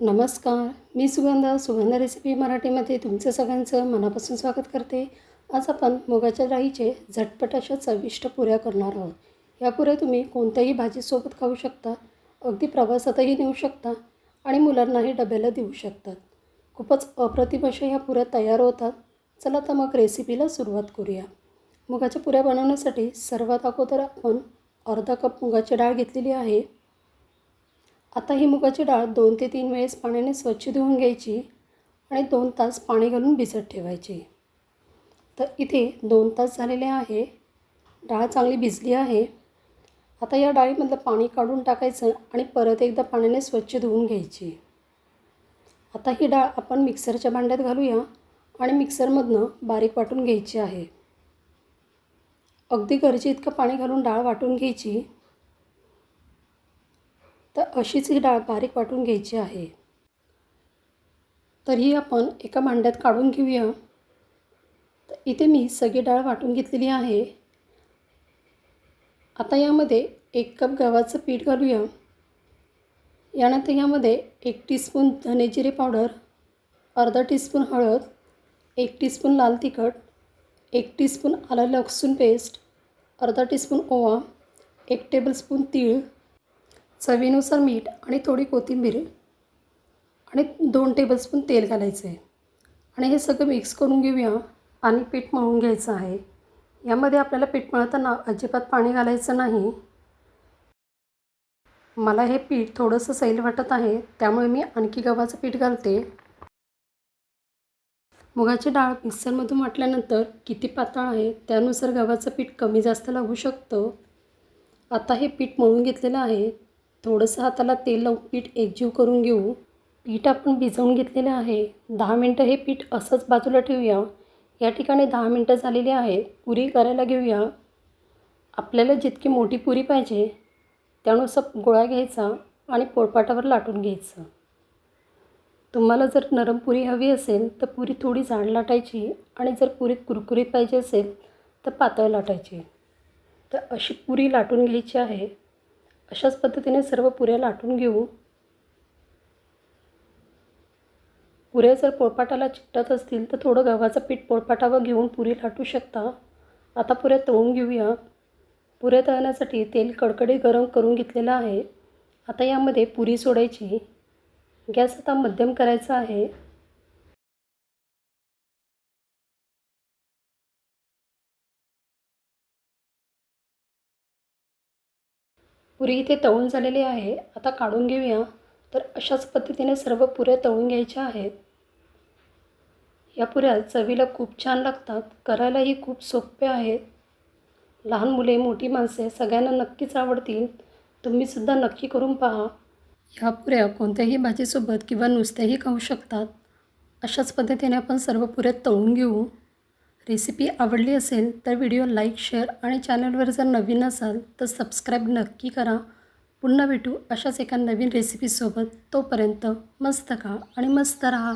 नमस्कार मी सुगंधा सुगंध रेसिपी मराठीमध्ये तुमचं सगळ्यांचं मनापासून स्वागत करते. आज आपण मुगाच्या डाळीचे झटपट अशा चविष्ट पुऱ्या करणार आहोत. या पुऱ्या तुम्ही कोणत्याही भाजीसोबत खाऊ शकता अगदी प्रवासातही नेऊ शकता आणि मुलांनाही डब्याला देऊ शकतात खूपच अप्रतिम अशा ह्या पुऱ्या तयार होतात. चला तर मग रेसिपीला सुरुवात करूया. मुगाच्या पुऱ्या बनवण्यासाठी सर्वात अगोदर आपण अर्धा कप मुगाची डाळ घेतलेली आहे. आता ही मुगाची डाळ दोन ते तीन वेळेस पाण्याने स्वच्छ धुवून घ्यायची आणि दोन तास पाणी घालून भिजत ठेवायची. तर इथे दोन तास झालेले आहे. डाळ चांगली भिजली आहे. आता या डाळीमधलं पाणी काढून टाकायचं आणि परत एकदा पाण्याने स्वच्छ धुवून घ्यायची. आता ही डाळ आपण मिक्सरच्या भांड्यात घालूया आणि मिक्सरमधनं बारीक वाटून घ्यायची आहे. अगदी गरजे इतकं पाणी घालून डाळ वाटून घ्यायची. तर अशीच ही डाळ बारीक वाटून घ्यायची आहे. तर ही आपण एका भांड्यात काढून घेऊया. तर इथे मी सगळी डाळ वाटून घेतलेली आहे. आता यामध्ये एक कप गव्हाचं पीठ घालूया. यानंतर यामध्ये एक टीस्पून धनेजिरे पावडर अर्धा टीस्पून हळद एक टीस्पून लाल तिखट एक टीस्पून आलं लसूण पेस्ट अर्धा टीस्पून ओवा एक टेबलस्पून तीळ चवीनुसार मीठ आणि थोडी कोथिंबीर आणि दोन टेबलस्पून तेल घालायचं आहे आणि हे सगळं मिक्स करून घेऊया आणि पीठ मळून घ्यायचं आहे. यामध्ये आपल्याला पीठ मळताना अजिबात पाणी घालायचं नाही. मला हे पीठ थोडंसं सैल वाटत आहे त्यामुळे मी आणखी गव्हाचं पीठ घालते. मुगाची डाळ मिक्सरमधून वाटल्यानंतर किती पातळ आहे त्यानुसार गव्हाचं पीठ कमी जास्त लागू शकतं. आता हे पीठ मळून घेतलेलं आहे. थोडंसं हाताला तेल लावून पीठ एकजीव करून घेऊ. पीठ आपण भिजवून घेतलेलं आहे. दहा मिनटं हे पीठ असंच बाजूला ठेवूया. या ठिकाणी दहा मिनटं झालेली आहेत. पुरी करायला घेऊया. आपल्याला जितकी मोठी पुरी पाहिजे त्यानुसार गोळा घ्यायचा आणि पोळपाटावर लाटून घ्यायचं. तुम्हाला जर नरम पुरी हवी असेल तर पुरी थोडी जाड लाटायची आणि जर पुरी कुरकुरीत पाहिजे असेल तर पातळ लाटायची. तर अशी पुरी लाटून घ्यायची आहे. अशाच पद्धतीने सर्व पुऱ्या लाटून घेऊ. पुऱ्या जर पोळपाटाला चिकटत असतील तर थोडं गव्हाचं पीठ पोळपाटावर घेऊन पुरी लाटू शकता. आता पुऱ्या तळून घेऊया. पुऱ्या तळण्यासाठी तेल कडकडे गरम करून घेतलेलं आहे. आता यामध्ये पुरी सोडायची. गॅस आता मध्यम करायचा आहे. पुरी इथे तळून झालेली आहे. आता काढून घेऊया. तर अशाच पद्धतीने सर्व पुऱ्या तळून घ्यायच्या आहेत. या पुऱ्या चवीला खूप छान लागतात. करायलाही खूप सोप्या आहेत. लहान मुले मोठी माणसे सगळ्यांना नक्कीच आवडतील. तुम्हीसुद्धा नक्की करून पहा. ह्या पुऱ्या कोणत्याही भाजीसोबत किंवा नुसत्याही खाऊ शकतात. अशाच पद्धतीने आपण सर्व पुऱ्या तळून घेऊ. रेसिपी आवडली असेल तर व्हिडिओ लाईक शेअर आणि चॅनलवर जर नवीन असाल तर सबस्क्राईब नक्की करा. पुन्हा भेटू अशाच एका नवीन रेसिपीसोबत. तोपर्यंत मस्त खा आणि मस्त राहा.